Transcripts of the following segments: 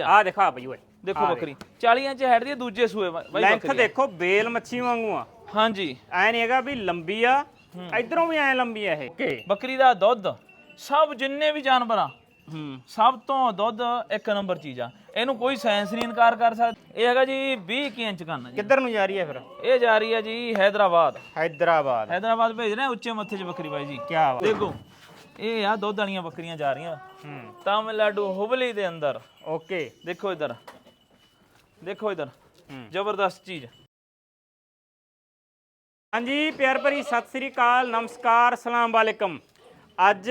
ਆ ਦਿਖਾ ਬਈ ਓਏ। ਦੇਖੋ ਬੱਕਰੀ। 40 ਇੰਚ ਹੈਡ ਦੀ ਦੂਜੇ ਸੂਏ ਵਾ- ਬਾਈ ਲੈਂਥ ਦੇਖੋ ਬੇਲ ਮੱਛੀ ਵਾਂਗੂ ਆ। ਹਾਂਜੀ। ਐ ਨਹੀਂ ਹੈਗਾ ਵੀ ਲੰਬੀ ਆ ਇਧਰੋਂ ਵੀ ਐ ਲੰਬੀ ਆ ਇਹ। ਬੱਕਰੀ ਦਾ ਦੁੱਧ ਸਭ ਜਿੰਨੇ ਵੀ ਜਾਨਵਰ ਆ ਹੂੰ। ਸਭ ਤੋਂ ਦੁੱਧ ਇੱਕ ਨੰਬਰ ਚੀਜ਼ ਆ। ਇਹਨੂੰ ਕੋਈ ਸਾਇੰਸ ਨਹੀਂ ਇਨਕਾਰ ਕਰ ਸਕਦਾ। ਇਹ ਹੈਗਾ ਜੀ 20 ਕੁ ਇੰਚ ਕੰਨ ਕਿੱਧਰ ਨੂੰ ਜਾ ਰਹੀ ਹੈ ਫਿਰ? ਇਹ ਜਾ ਰਹੀ ਹੈ ਜੀ ਹੈਦਰਾਬਾਦ। ਹੈਦਰਾਬਾਦ। ਹੈਦਰਾਬਾਦ ਭੇਜ ਰਹੇ ਉੱਚੇ ਮੱਥੇ 'ਚ ਬੱਕਰੀ ਬਾਈ ਜੀ। ਕੀ ਬਾਤ। ਦੇਖੋ ਇਹ ਆ ਦੁੱਧ ਵਾਲੀਆਂ ਬੱਕਰੀਆਂ ਜਾ ਰਹੀਆਂ। ਹੂੰ। ਤਾਮਿਲਨਾਡੂ ਹੁਬਲੀ ਦੇ ਅੰਦਰ। ਓਕੇ। ਦੇਖੋ ਇਧਰ। ਦੇਖੋ ਇਧਰ। ਜ਼ਬਰਦਸਤ ਚੀਜ਼। ਹਾਂਜੀ ਪਿਆਰ ਭਰੀ ਸਤਿ ਸ੍ਰੀ ਅਕਾਲ ਨਮਸਕਾਰ ਸਲਾਮ ਵਾਲੇਕਮ। ਅੱਜ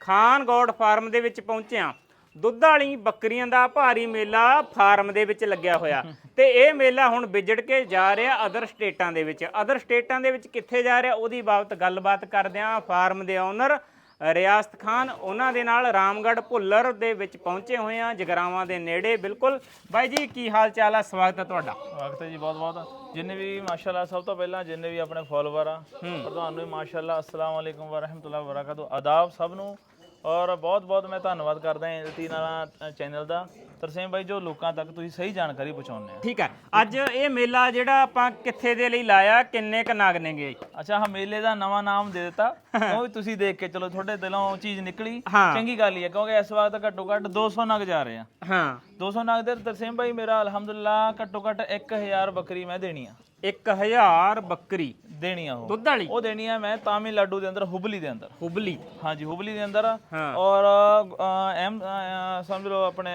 ਖਾਨ ਗੋਡ ਫਾਰਮ ਦੇ ਵਿੱਚ ਪਹੁੰਚੇ ਹਾਂ। ਦੁੱਧ ਵਾਲੀ ਬੱਕਰੀਆਂ ਦਾ ਭਾਰੀ ਮੇਲਾ ਫਾਰਮ ਦੇ ਵਿੱਚ ਲੱਗਿਆ ਹੋਇਆ। ਤੇ ਇਹ ਮੇਲਾ ਹੁਣ ਵਿਜੜ ਕੇ ਜਾ ਰਿਹਾ ਅਦਰ ਸਟੇਟਾਂ ਦੇ ਵਿੱਚ। ਅਦਰ ਸਟੇਟਾਂ ਦੇ ਵਿੱਚ ਕਿੱਥੇ ਜਾ ਰਿਹਾ ਉਹਦੀ ਬਾਬਤ ਗੱਲਬਾਤ ਕਰਦੇ ਹਾਂ ਫਾਰਮ ਦੇ ਓਨਰ ਰਿਆਸਤ ਖਾਨ ਉਹਨਾਂ ਦੇ ਨਾਲ ਰਾਮਗੜ੍ਹ ਭੁੱਲਰ ਦੇ ਵਿੱਚ ਪਹੁੰਚੇ ਹੋਏ ਆ ਜਗਰਾਵਾਂ ਦੇ ਨੇੜੇ ਬਿਲਕੁਲ। ਬਾਈ ਜੀ ਕੀ ਹਾਲ ਚਾਲ ਆ? ਸਵਾਗਤ ਹੈ ਤੁਹਾਡਾ। ਸਵਾਗਤ ਹੈ ਜੀ ਬਹੁਤ ਬਹੁਤ ਜਿੰਨੇ ਵੀ ਮਾਸ਼ਾਅੱਲਾ ਸਭ ਤੋਂ ਪਹਿਲਾਂ ਜਿੰਨੇ ਵੀ ਆਪਣੇ ਫਾਲੋਅਰ ਆ ਤੁਹਾਨੂੰ ਵੀ ਮਾਸ਼ਾਅੱਲਾ ਅਸਲਾਮ ਵਾਲੇਕੁਮ ਵਰਹਿਮਤੁল্লাਹ ਵਬਰਕਾਤੁ ਆਦਾਬ ਸਭ ਨੂੰ। ਔਰ ਬਹੁਤ ਬਹੁਤ ਮੈਂ ਧੰਨਵਾਦ ਕਰਦਾ ਹਾਂ ਇਲਤੀ ਨਾਲਾ ਚੈਨਲ ਦਾ। ਤਰਸੇਮ ਬਾਈ ਜੋ ਲੋਕਾਂ ਤੱਕ ਤੁਸੀਂ ਸਹੀ ਜਾਣਕਾਰੀ ਪਹੁੰਚਾਉਂਦੇ ਆ। ਠੀਕ ਹੈ। ਅੱਜ ਇਹ ਮੇਲਾ ਜਿਹੜਾ ਆਪਾਂ ਕਿੱਥੇ ਦੇ ਲਈ ਲਾਇਆ ਕਿੰਨੇ ਕ ਨਾਗ ਨੇਗੇ ਅੱਛਾ ਹਾਂ ਮੇਲੇ ਦਾ ਨਵਾਂ ਨਾਮ ਦੇ ਦਿੱਤਾ। ਉਹ ਵੀ ਤੁਸੀਂ ਦੇਖ ਕੇ ਚਲੋ ਤੁਹਾਡੇ ਦਿਲੋਂ ਉਹ ਚੀਜ਼ ਨਿਕਲੀ। ਹਾਂ। ਚੰਗੀ ਗੱਲ ਹੀ ਹੈ ਕਿਉਂਕਿ ਇਸ ਵਕਤ ਘੱਟੋ ਘੱਟ 200 ਨਗ ਜਾ ਰਹੇ ਆ। ਹਾਂ। 200 ਨਗ ਦੇ ਤਰਸੇਮ ਭਾਈ ਮੇਰਾ ਅਲਹਮਦੁਲਿਲਾ ਘੱਟੋ ਘੱਟ 1000 ਬੱਕਰੀ ਮੈਂ ਦੇਣੀ ਆ। 1000 ਬੱਕਰੀ। ਦੇਣੀ ਆ ਉਹ। ਦੁੱਧ ਵਾਲੀ? ਉਹ ਦੇਣੀ ਆ ਮੈਂ ਤਾਮਿਲਨਾਡੂ ਦੇ ਅੰਦਰ ਹੁਬਲੀ ਦੇ ਅੰਦਰ। ਹੁਬਲੀ। ਹਾਂਜੀ ਹੁਬਲੀ ਦੇ ਅੰਦਰ। ਹਾਂ। ਔਰ ਸਮਝ ਲਓ ਆਪਣੇ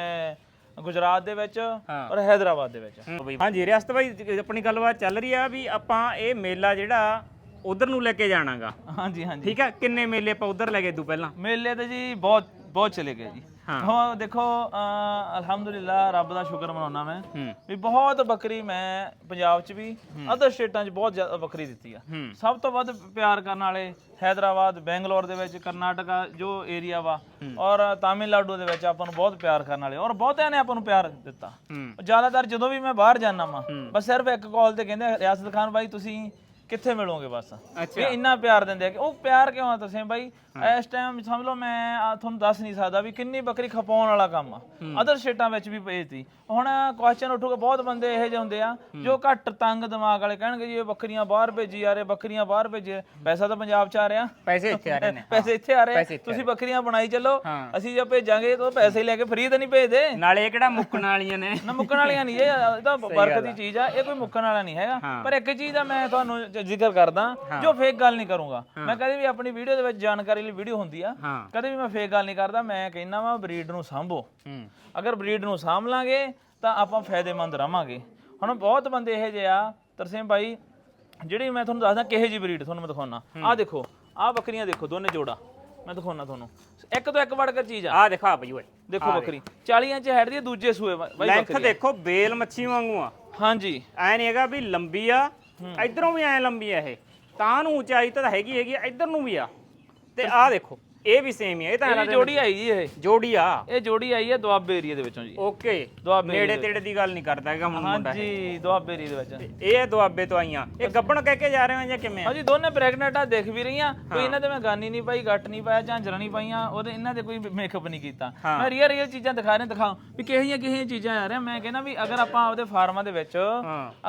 ਗੁਜਰਾਤ ਦੇ ਵਿੱਚ ਔਰ ਹੈਦਰਾਬਾਦ ਦੇ ਵਿੱਚ। ਹਾਂਜੀ ਰਿਆਸਤ ਭਾਈ ਆਪਣੀ ਗੱਲਬਾਤ ਚੱਲ ਰਹੀ ਆ ਵੀ ਆਪਾਂ ਇਹ ਮੇਲਾ ਜਿਹੜਾ ਉਧਰ ਨੂੰ ਲੈ ਕੇ ਜਾਣਾਗਾ। ਹਾਂਜੀ ਹਾਂਜੀ। ਠੀਕ ਹੈ ਕਿੰਨੇ ਮੇਲੇ ਆਪਾਂ ਉਧਰ ਲੈ ਗਏ ਤੂੰ ਪਹਿਲਾਂ? ਮੇਲੇ ਤੇ ਜੀ ਬਹੁਤ ਬਹੁਤ ਚਲੇ ਗਏ ਜੀ। ਹਾਂ। ਹਾਂ ਦੇਖੋ ਅ, ਅਲਹਮਦੁਲਿਲਾ ਰੱਬ ਦਾ ਸ਼ੁਕਰ ਮਨਾਉਣਾ ਮੈਂ ਵੀ ਬਹੁਤ ਬੱਕਰੀ ਮੈਂ ਪੰਜਾਬ 'ਚ ਵੀ ਅਦਰ ਸਟੇਟਾਂ 'ਚ ਬਹੁਤ ਜ਼ਿਆਦਾ ਬੱਕਰੀ ਦਿੱਤੀ ਆ। ਸਭ ਤੋਂ ਵੱਧ ਪਿਆਰ ਕਰਨ ਵਾਲੇ ਹੈਦਰਾਬਾਦ ਬੈਂਗਲੌਰ ਦੇ ਵਿੱਚ ਕਰਨਾਟਕਾ ਜੋ ਏਰੀਆ ਵਾ ਔਰ ਤਾਮਿਲਨਾਡੂ ਦੇ ਵਿੱਚ ਆਪਾਂ ਨੂੰ ਬਹੁਤ ਪਿਆਰ ਕਰਨ ਵਾਲੇ ਔਰ ਬਹੁਤਿਆਂ ਨੇ ਆਪਾਂ ਨੂੰ ਪਿਆਰ ਦਿੱਤਾ। ਜ਼ਿਆਦਾਤਰ ਜਦੋਂ ਵੀ ਮੈਂ ਬਾਹਰ ਜਾਣਾ ਵਾ ਬਸ ਸਿਰਫ ਇੱਕ ਕਾਲ ਤੇ ਕਹਿੰਦੇ ਰਿਆਸਤ ਖਾਨ ਬਾਈ ਤੁਸੀਂ ਕਿੱਥੇ ਮਿਲੋਗੇ ਬਸ? ਅੱਛਾ। ਇਹ ਇੰਨਾ ਪਿਆਰ ਦਿੰਦੇ ਆ ਕਿ ਉਹ ਪਿਆਰ ਕਿਉਂ ਆ ਤੁਸੀਂ ਬਾਈ? ਇਸ ਟਾਈਮ ਸਮਝ ਲਓ ਮੈਂ ਆ ਤੁਹਾਨੂੰ ਦੱਸ ਨਹੀਂ ਸਕਦਾ ਵੀ ਕਿੰਨੀ ਬੱਕਰੀ ਖਪਾਉਣ ਵਾਲਾ ਕੰਮ ਆ। ਅਦਰ ਸਟੇਟਾਂ ਵਿੱਚ ਵੀ ਭੇਜਤੀ। ਹੁਣ ਕੁਐਸਚਨ ਉੱਠੂਗਾ ਬਹੁਤ ਬੰਦੇ ਇਹੋ ਜਿਹੇ ਹੁੰਦੇ ਆ ਜੋ ਘੱਟ ਤੰਗ ਦਿਮਾਗ ਵਾਲੇ ਕਹਿਣਗੇ ਜੀ ਇਹ ਬੱਕਰੀਆਂ ਬਾਹਰ ਭੇਜੀ ਜਾ ਰਹੇ ਬੱਕਰੀਆਂ ਬਾਹਰ ਭੇਜੇ। ਪੈਸਾ ਤਾਂ ਪੰਜਾਬ 'ਚ ਆ ਰਿਹਾ। ਪੈਸੇ ਇੱਥੇ ਆ ਰਹੇ ਨੇ। ਪੈਸੇ ਇੱਥੇ ਆ ਰਹੇ। ਤੁਸੀਂ ਬੱਕਰੀਆਂ ਬਣਾਈ ਚੱਲੋ। ਹਾਂ। ਅਸੀਂ ਜੇ ਭੇਜਾਂਗੇ ਤਾਂ ਪੈਸੇ ਲੈ ਕੇ ਫ੍ਰੀ ਤਾਂ ਨਹੀਂ ਭੇਜਦੇ। ਨਾਲੇ ਇਹ ਕਿਹੜਾ ਮੁੱਕਣ ਵਾਲੀਆਂ ਨੇ? ਨਾ ਮੁੱਕਣ ਵਾਲੀਆਂ ਨਹੀਂ ਇਹ ਇਹ ਤਾਂ ਬਰਕਤ ਦੀ ਚੀਜ਼ ਆ ਇਹ ਕੋਈ ਮੁੱਕਣ ਵਾਲਾ ਨਹੀਂ ਹੈਗਾ। ਹਾਂ। ਪਰ ਇੱਕ ਚੀਜ਼ ਦਾ ਮੈਂ ਤੁਹਾਨੂੰ ਜ- ਜ਼ਿਕਰ ਕਰਦਾ ਜੋ ਫੇਕ ਗੱਲ ਨਹੀਂ ਕਰੂੰਗਾ। ਮੈਂ ਕਦੇ ਵੀ ਆਪਣੀ ਵੀਡੀਓ ਦੇ ਵਿੱਚ ਜਾਣਕਾਰੀ ਲਈ ਵੀਡੀਓ ਹੁੰਦੀ ਆ ਕਦੇ ਵੀ ਮੈਂ ਫੇਕ ਗੱਲ ਨਹੀਂ ਕਰਦਾ ਮੈਂ ਕਹਿੰਦਾ ਵਾ ਬਰੀਡ ਨੂੰ ਸਾਂਭੋ। ਅਗਰ ਬਰੀਡ ਨੂੰ ਸਾਂਭ ਲਾਂਗੇ ਤਾਂ ਆਪਾਂ ਫਾਇਦੇਮੰਦ ਰਵਾਂਗੇ ਹੁਣ ਬਹੁਤ ਬੰਦੇ ਇਹੋ ਜਿਹੇ ਆ ਤਰਸੇਮ ਭਾਈ ਜਿਹੜੀ ਮੈਂ ਤੁਹਾਨੂੰ ਦੱਸਦਾ ਕਿਹੇ ਜੀ ਬਰੀਡ ਤੁਹਾਨੂੰ ਮੈਂ ਦਿਖਾਉਣਾ ਆਹ ਦੇਖੋ ਆਹ ਬੱਕਰੀਆਂ ਦੇਖੋ ਦੋਨੇ ਜੋੜਾ। ਮੈਂ ਦਿਖਾਉਣਾ ਤੁਹਾਨੂੰ। ਇੱਕ ਤੋਂ ਇੱਕ ਵੜ ਕੇ ਚੀਜ਼ ਆ। ਆ ਦਿਖਾ ਬਈ ਓਏ। ਦੇਖੋ ਬੱਕਰੀ। 40 ਇੰਚ ਹੈਡ ਦੀ ਦੂਜੇ ਸੂਏ ਬਾਈ ਲੈਂਥ ਦੇਖੋ ਬੇਲ ਮੱਛੀ ਵਾਂਗੂ ਆ। ਹਾਂਜੀ। ਐ ਨਹੀਂ ਹੈਗਾ ਵੀ ਲੰਬੀ ਆ ਇਧਰੋਂ ਵੀ ਐ ਲੰਬੀ ਆ ਇਹ। ਤਾਂ ਨੂੰ ਉਚਾਈ ਤਾਂ ਹੈਗੀ ਹੈਗੀ ਆ, ਇੱਧਰ ਨੂੰ ਵੀ ਆ। ਤੇ ਆਹ ਦੇਖੋ। ਇਹ ਵੀ ਸੇਮ ਹੀ ਆ ਇਹ ਤਾਂ ਇਹ ਜੋੜੀ ਆਈ ਜੀ ਇਹ। ਜੋੜੀ ਆ। ਇਹ ਜੋੜੀ ਆਈ ਹੈ ਦੁਆਬੇ ਏਰੀਆ ਦੇ ਵਿੱਚੋਂ ਜੀ। ਓਕੇ ਦੁਆਬੇ ਨੇੜੇ ਤੇੜੇ ਦੀ ਗੱਲ ਨਹੀਂ ਕਰਦਾ ਹੈਗਾ ਹੁਣ ਮੁੰਡਾ। ਹਾਂਜੀ ਦੁਆਬੇ ਏਰੀਆ ਦੇ ਵਿੱਚ। ਇਹ ਦੁਆਬੇ ਤੋਂ ਆਈਆਂ। ਇਹ ਗੱਬਣ ਕਹਿ ਕੇ ਜਾ ਰਹੇ ਹੋ ਜਾਂ ਕਿਵੇਂ ਹਾਂਜੀ ਦੋਨੇ ਪ੍ਰੈਗਨੈਂਟ ਆ ਦੇਖ ਵੀ ਰਹੀਆਂ। ਕੋਈ ਇਹਨਾਂ ਤੇ ਮੈਂ ਗਾਨੀ ਨਹੀਂ ਪਾਈ ਗੱਟ ਨਹੀਂ ਪਾਇਆ ਝਾਂਜਰਾਂ ਨਹੀਂ ਪਾਈਆਂ ਉਹਦੇ ਇਹਨਾਂ ਤੇ ਕੋਈ ਮੇਕਅਪ ਨਹੀਂ ਕੀਤਾ। ਮੈਂ ਰੀਅਲ ਰੀਅਲ ਚੀਜ਼ਾਂ ਦਿਖਾ ਰਿਹਾ ਦਿਖਾਓ ਵੀ ਕਿਹੋ ਜਿਹੀਆਂ ਕਿਹੋ ਜਿਹੀਆਂ ਚੀਜ਼ਾਂ ਆ ਰਹੀਆਂ। ਮੈਂ ਕਹਿੰਦਾ ਵੀ ਅਗਰ ਆਪਾਂ ਆਪਦੇ ਫਾਰਮਾਂ ਦੇ ਵਿੱਚ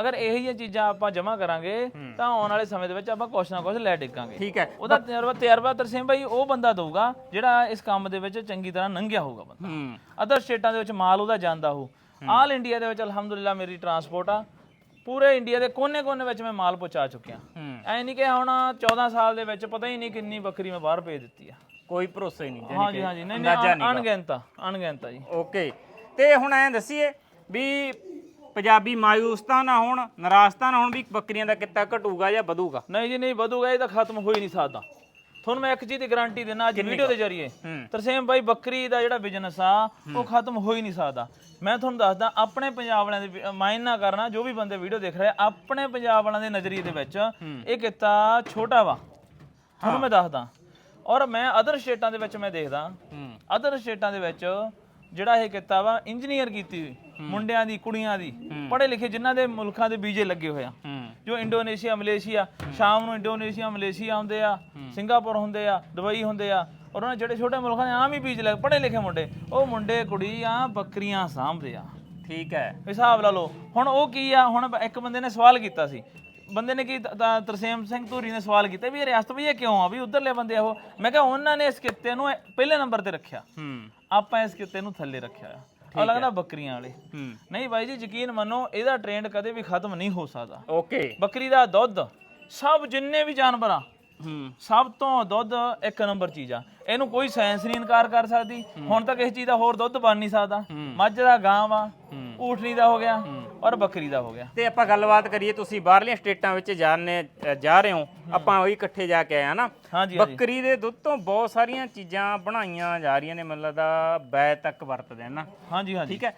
ਅਗਰ ਇਹੋ ਜਿਹੀਆਂ ਚੀਜ਼ਾਂ ਆਪਾਂ ਜਮ੍ਹਾਂ ਕਰਾਂਗੇ ਤਾਂ ਆਉਣ ਵਾਲੇ ਸਮੇਂ ਦੇ ਵਿੱਚ ਆਪਾਂ ਕੁਛ ਨਾ ਕੁਛ ਲੈ ਡਿੱਕਾਂਗੇ ਠੀਕ ਹੈ। ਉਹਦਾ ਤਜਰਬਾ ਤਜਰਬਾ ਤਰਸੇਮ ਭਾਈ ਉਹ ਬੰਦਾ ਦਊਗਾ ਜਿਹੜਾ ਇਸ ਕੰਮ ਦੇ ਵਿੱਚ ਚੰਗੀ ਤਰ੍ਹਾਂ ਲੰਘਿਆ ਹੋਊਗਾ ਬੰਦਾ। ਅਦਰ ਸਟੇਟਾਂ ਦੇ ਵਿੱਚ ਮਾਲ ਉਹਦਾ ਜਾਂਦਾ ਹੋ। ਆਲ ਇੰਡੀਆ ਦੇ ਵਿੱਚ ਅਲਹਮਦੁਲਿਲਾ ਮੇਰੀ ਟਰਾਂਸਪੋਰਟ ਆ। ਪੂਰੇ ਇੰਡੀਆ ਦੇ ਕੋਨੇ-ਕੋਨੇ ਵਿੱਚ ਮੈਂ ਮਾਲ ਪਹੁੰਚਾ ਚੁੱਕਿਆ। ਐ ਨਹੀਂ ਕਿ ਹੁਣ 14 ਸਾਲ ਦੇ ਵਿੱਚ ਪਤਾ ਹੀ ਨਹੀਂ ਕਿੰਨੀ ਬੱਕਰੀ ਮੈਂ ਬਾਹਰ ਭੇਜ ਦਿੱਤੀ ਆ। ਕੋਈ ਭਰੋਸਾ ਹੀ ਨਹੀਂ ਹਾਂਜੀ ਹਾਂਜੀ। ਨਹੀਂ ਨਹੀਂ ਅਣਗਿਣਤਾ ਅਣਗਿਣਤਾ ਜੀ। ਓਕੇ। ਤੇ ਹੁਣ ਐਂ ਦੱਸੀਏ ਵੀ ਪੰਜਾਬੀ ਮਾਯੂਸ ਤਾਂ ਨਾ ਹੋਣ ਨਾਰਾਜ਼ ਤਾਂ ਨਾ ਹੋਣ ਵੀ ਬੱਕਰੀਆਂ ਦਾ ਕਿੱਤਾ ਘਟੂਗਾ ਜਾਂ ਵਧੂਗਾ? ਨਹੀਂ ਜੀ ਨਹੀਂ ਵਧੂਗਾ ਇਹ ਤਾਂ ਖਤਮ ਹੋ ਹੀ ਨਹੀਂ ਸਕਦਾ ਤੁਹਾਨੂੰ ਮੈਂ ਇੱਕ ਚੀਜ਼ ਦੀ ਗਾਰੰਟੀ ਦੇਣਾ ਅੱਜ ਵੀਡੀਓ ਦੇ ਜ਼ਰੀਏ। ਤਰਸੇਮ ਭਾਈ ਬੱਕਰੀ ਦਾ ਜਿਹੜਾ ਬਿਜ਼ਨਸ ਆ ਉਹ ਖਤਮ ਹੋ ਹੀ ਨਹੀਂ ਸਕਦਾ। ਮੈਂ ਤੁਹਾਨੂੰ ਦੱਸਦਾ ਆਪਣੇ ਪੰਜਾਬ ਵਾਲਿਆਂ ਦੇ ਮਾਇਨ ਨਾ ਕਰਨਾ ਜੋ ਵੀ ਬੰਦੇ ਵੀਡੀਓ ਦੇਖ ਰਹੇ ਆਪਣੇ ਪੰਜਾਬ ਵਾਲਿਆਂ ਦੇ ਨਜ਼ਰੀਏ ਦੇ ਵਿੱਚ ਇਹ ਕਿੱਤਾ ਛੋਟਾ ਵਾ। ਤੁਹਾਨੂੰ ਮੈਂ ਦੱਸਦਾ। ਔਰ ਮੈਂ ਅਦਰ ਸਟੇਟਾਂ ਦੇ ਵਿੱਚ ਮੈਂ ਦੇਖਦਾ। ਅਦਰ ਸਟੇਟਾਂ ਦੇ ਵਿੱਚ ਜਿਹੜਾ ਇਹ ਕਿੱਤਾ ਵਾ ਇੰਜੀਨੀਅਰ ਕੀਤੀ ਹੋਈ। ਮੁੰਡਿਆਂ ਦੀ ਕੁੜੀਆਂ ਦੀ ਪੜ੍ਹੇ ਲਿਖੇ ਜਿਨ੍ਹਾਂ ਦੇ ਮੁਲਕਾਂ ਦੇ ਵੀਜ਼ੇ ਲੱਗੇ ਹੋਏ ਆ। ਹੂੰ। ਜੋ ਇੰਡੋਨੇਸ਼ੀਆ ਮਲੇਸ਼ੀਆ ਸ਼ਾਮ ਨੂੰ ਇੰਡੋਨੇਸ਼ੀਆ ਮਲੇਸ਼ੀਆ ਆਉਂਦੇ ਆ ਸਿੰਗਾਪੁਰ ਹੁੰਦੇ ਆ ਦੁਬਈ ਹੁੰਦੇ ਆ ਔਰ ਉਹਨਾਂ ਜਿਹੜੇ ਛੋਟੇ ਮੁਲਕਾਂ ਨੇ ਆਮ ਹੀ ਬੀਜ ਲੈ ਪੜ੍ਹੇ ਲਿਖੇ ਮੁੰਡੇ ਉਹ ਮੁੰਡੇ ਕੁੜੀ ਆ ਬੱਕਰੀਆਂ ਸਾਂਭਦੇ ਆ। ਠੀਕ ਹੈ। ਹਿਸਾਬ ਲਾ ਲਓ ਹੁਣ ਉਹ ਕੀ ਆ ਹੁਣ ਇੱਕ ਬੰਦੇ ਨੇ ਸਵਾਲ ਕੀਤਾ ਸੀ। ਬੰਦੇ ਨੇ ਕੀ ਤਰਸੇਮ ਸਿੰਘ ਧੂਰੀ ਨੇ ਸਵਾਲ ਕੀਤਾ ਵੀ ਇਹ ਰਿਆਸਤ ਇਹ ਕਿਉਂ ਆ ਵੀ ਉਧਰਲੇ ਬੰਦੇ ਆ ਉਹ? ਮੈਂ ਕਿਹਾ ਉਹਨਾਂ ਨੇ ਇਸ ਕਿੱਤੇ ਨੂੰ ਪਹਿਲੇ ਨੰਬਰ ਤੇ ਰੱਖਿਆ। ਹੂੰ। ਆਪਾਂ ਇਸ ਕਿੱਤੇ ਨੂੰ ਥੱਲੇ ਰੱਖਿਆ ਆ ਲੱਗਦਾ ਬੱਕਰੀਆਂ ਵਾਲੇ। ਹੂੰ। ਨਹੀਂ ਬਾਈ ਜੀ ਯਕੀਨ ਮੰਨੋ ਇਹਦਾ ਟ੍ਰੈਂਡ ਕਦੇ ਵੀ ਖਤਮ ਨਹੀਂ ਹੋ ਸਕਦਾ। ਓਕੇ। ਬੱਕਰੀ ਦਾ ਦੁੱਧ ਸਭ ਜਿੰਨੇ ਵੀ ਜਾਨਵਰ ਆ ਹੂੰ। ਸਭ ਤੋਂ ਦੁੱਧ ਇੱਕ ਨੰਬਰ ਚੀਜ਼ ਆ। ਇਹਨੂੰ ਕੋਈ ਸਾਇੰਸ ਨਹੀਂ ਇਨਕਾਰ ਕਰ ਸਕਦੀ। ਹੁਣ ਤੱਕ ਇਸ ਚੀਜ਼ ਦਾ ਹੋਰ ਦੁੱਧ ਬਣ ਨਹੀਂ ਸਕਦਾ। ਮੱਝ ਦਾ ਗਾਂ ਵਾ ਊਠਣੀ ਦਾ ਹੋ ਗਿਆ। ਔਰ ਬੱਕਰੀ ਦਾ ਹੋ ਗਿਆ। ਤੇ ਆਪਾਂ ਗੱਲਬਾਤ ਕਰੀਏ ਤੁਸੀਂ ਬਾਹਰਲੀਆਂ ਸਟੇਟਾਂ ਵਿੱਚ ਜਾਣੇ ਜਾ ਰਹੇ ਹੋ। ਆਪਾਂ ਉਹੀ ਇਕੱਠੇ ਜਾ ਕੇ ਆਏ ਆ ਨਾ। ਹਾਂਜੀ ਬੱਕਰੀ ਦੇ ਦੁੱਧ ਤੋਂ ਬਹੁਤ ਸਾਰੀਆਂ ਚੀਜ਼ਾਂ ਬਣਾਈਆਂ ਜਾ ਰਹੀਆਂ ਨੇ ਮੈਨੂੰ ਲੱਗਦਾ ਬੈ ਤੱਕ ਵਰਤਦੇ ਨਾ। ਹਾਂਜੀ ਹਾਂਜੀ। ਠੀਕ ਹੈ।